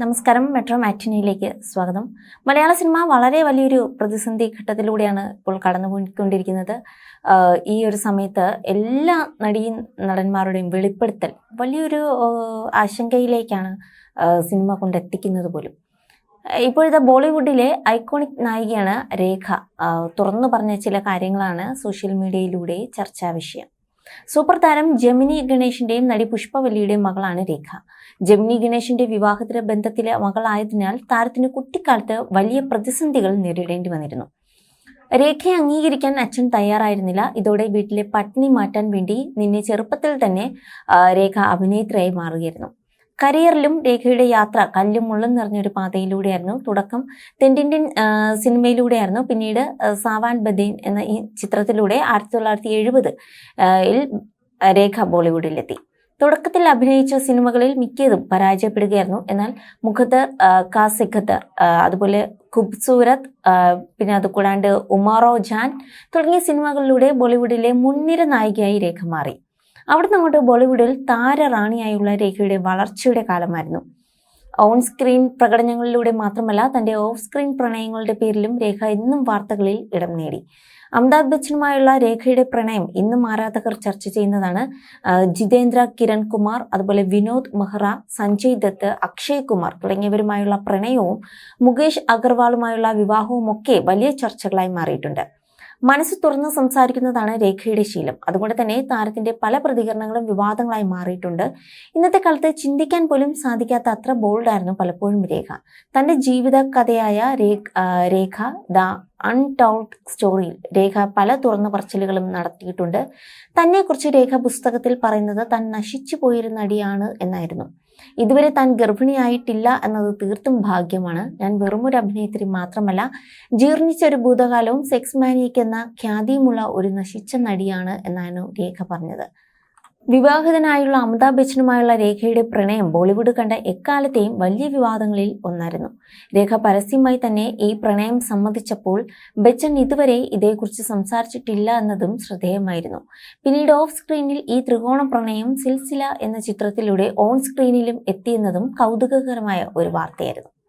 നമസ്കാരം. മെട്രോ മാറ്റിനിയിലേക്ക് സ്വാഗതം. മലയാള സിനിമ വളരെ വലിയൊരു പ്രതിസന്ധി ഘട്ടത്തിലൂടെയാണ് ഇപ്പോൾ കടന്നു പോയിക്കൊണ്ടിരിക്കുന്നത് ഈ ഒരു സമയത്ത് എല്ലാ നടീ നടന്മാരുടെയും വെളിപ്പെടുത്തൽ വലിയൊരു ആശങ്കയിലേക്കാണ് സിനിമ കൊണ്ടെത്തിക്കുന്നത് പോലും. ഇപ്പോഴത്തെ ബോളിവുഡിലെ ഐക്കോണിക് നായികയാണ് രേഖ. തുറന്നു പറഞ്ഞ ചില കാര്യങ്ങളാണ് സോഷ്യൽ മീഡിയയിലൂടെ ചർച്ചാ വിഷയം സൂപ്പർ താരം ജമിനി ഗണേഷിന്റെയും നടി പുഷ്പവല്ലിയുടെയും മകളാണ് രേഖ. ജമിനി ഗണേഷിന്റെ വിവാഹത്തിലെ ബന്ധത്തിലെ മകളായതിനാൽ താരത്തിന് കുട്ടിക്കാലത്ത് വലിയ പ്രതിസന്ധികൾ നേരിടേണ്ടി വന്നിരുന്നു. രേഖയെ അംഗീകരിക്കാൻ അച്ഛൻ തയ്യാറായിരുന്നില്ല. ഇതോടെ വീട്ടിലെ പട്ടിണി മാറ്റാൻ വേണ്ടി നിന്നെ ചെറുപ്പത്തിൽ തന്നെ രേഖ അഭിനേത്രിയായി മാറുകയായിരുന്നു. കരിയറിലും രേഖയുടെ യാത്ര കല്ലും മുള്ളും നിറഞ്ഞൊരു പാതയിലൂടെയായിരുന്നു. തുടക്കം തെന്റിൻഡിൻ സിനിമയിലൂടെയായിരുന്നു. പിന്നീട് സാവാൻ ബദീൻ എന്ന ഈ ചിത്രത്തിലൂടെ ആയിരത്തി തൊള്ളായിരത്തി എഴുപത് ഇൽ രേഖ ബോളിവുഡിലെത്തി. തുടക്കത്തിൽ അഭിനയിച്ച സിനിമകളിൽ മിക്കതും പരാജയപ്പെടുകയായിരുന്നു. എന്നാൽ മുഖദർ ആ, കാ. സിഖദർ ആ, അതുപോലെ ഖുബ്സൂരത് പിന്നെ പിന്നെ അതുകൂടാണ്ട് ഉമാറോ ജാൻ തുടങ്ങിയ സിനിമകളിലൂടെ ബോളിവുഡിലെ മുൻനിര നായികയായി രേഖ മാറി. അവിടുന്ന് അങ്ങോട്ട് ബോളിവുഡിൽ താരറാണിയായുള്ള രേഖയുടെ വളർച്ചയുടെ കാലമായിരുന്നു. ഓൺ സ്ക്രീൻ പ്രകടനങ്ങളിലൂടെ മാത്രമല്ല തന്റെ ഓഫ് സ്ക്രീൻ പ്രണയങ്ങളുടെ പേരിലും രേഖ ഇന്നും വാർത്തകളിൽ ഇടം നേടി. അമിതാഭ് ബച്ചനുമായുള്ള രേഖയുടെ പ്രണയം ഇന്നും ആരാധകർ ചർച്ച ചെയ്യുന്നതാണ്. ജിതേന്ദ്ര കിരൺ കുമാർ അതുപോലെ വിനോദ് മെഹ്റ സഞ്ജയ് ദത്ത് അക്ഷയ് കുമാർ തുടങ്ങിയവരുമായുള്ള പ്രണയവും മുകേഷ് അഗർവാളുമായുള്ള വിവാഹവും ഒക്കെ വലിയ ചർച്ചകളായി മാറിയിട്ടുണ്ട്. മനസ്സ് തുറന്ന് സംസാരിക്കുന്നതാണ് രേഖയുടെ ശീലം. അതുകൊണ്ട് തന്നെ താരത്തിന്റെ പല പ്രതികരണങ്ങളും വിവാദങ്ങളായി മാറിയിട്ടുണ്ട്. ഇന്നത്തെ കാലത്ത് ചിന്തിക്കാൻ പോലും സാധിക്കാത്ത അത്ര ബോൾഡായിരുന്നു പലപ്പോഴും രേഖ. തന്റെ ജീവിത കഥയായ രേഖ ദ അൺടൗൾഡ് സ്റ്റോറിയിൽ രേഖ പല തുറന്ന പറച്ചിലുകളും നടത്തിയിട്ടുണ്ട്. തന്നെക്കുറിച്ച് രേഖ പുസ്തകത്തിൽ പറയുന്നത് താൻ നശിച്ചു പോയിരുന്ന അടിയാണ് എന്നായിരുന്നു. ഇതുവരെ താൻ ഗർഭിണിയായിട്ടില്ല എന്നത് തീർത്തും ഭാഗ്യമാണ്. ഞാൻ വെറുമൊരു അഭിനേത്രി മാത്രമല്ല ജീർണിച്ച ഒരു ഭൂതകാലവും സെക്സ് മാനിയയ്ക്ക് എന്ന ഖ്യാതിയുമുള്ള ഒരു നശിച്ച നടിയാണ് എന്നാണ് രേഖ പറഞ്ഞത്. വിവാഹിതനായുള്ള അമിതാഭ് ബച്ചനുമായുള്ള രേഖയുടെ പ്രണയം ബോളിവുഡ് കണ്ട എക്കാലത്തെയും വലിയ വിവാദങ്ങളിൽ ഒന്നായിരുന്നു. രേഖ പരസ്യമായി തന്നെ ഈ പ്രണയം സമ്മതിച്ചപ്പോൾ ബച്ചൻ ഇതുവരെ ഇതേക്കുറിച്ച് സംസാരിച്ചിട്ടില്ല എന്നതും ശ്രദ്ധേയമായിരുന്നു. പിന്നീട് ഓഫ് സ്ക്രീനിൽ ഈ ത്രികോണ പ്രണയം സിൽസില എന്ന ചിത്രത്തിലൂടെ ഓൺ സ്ക്രീനിലും എത്തിയെന്നതും കൗതുകകരമായ ഒരു വാർത്തയായിരുന്നു.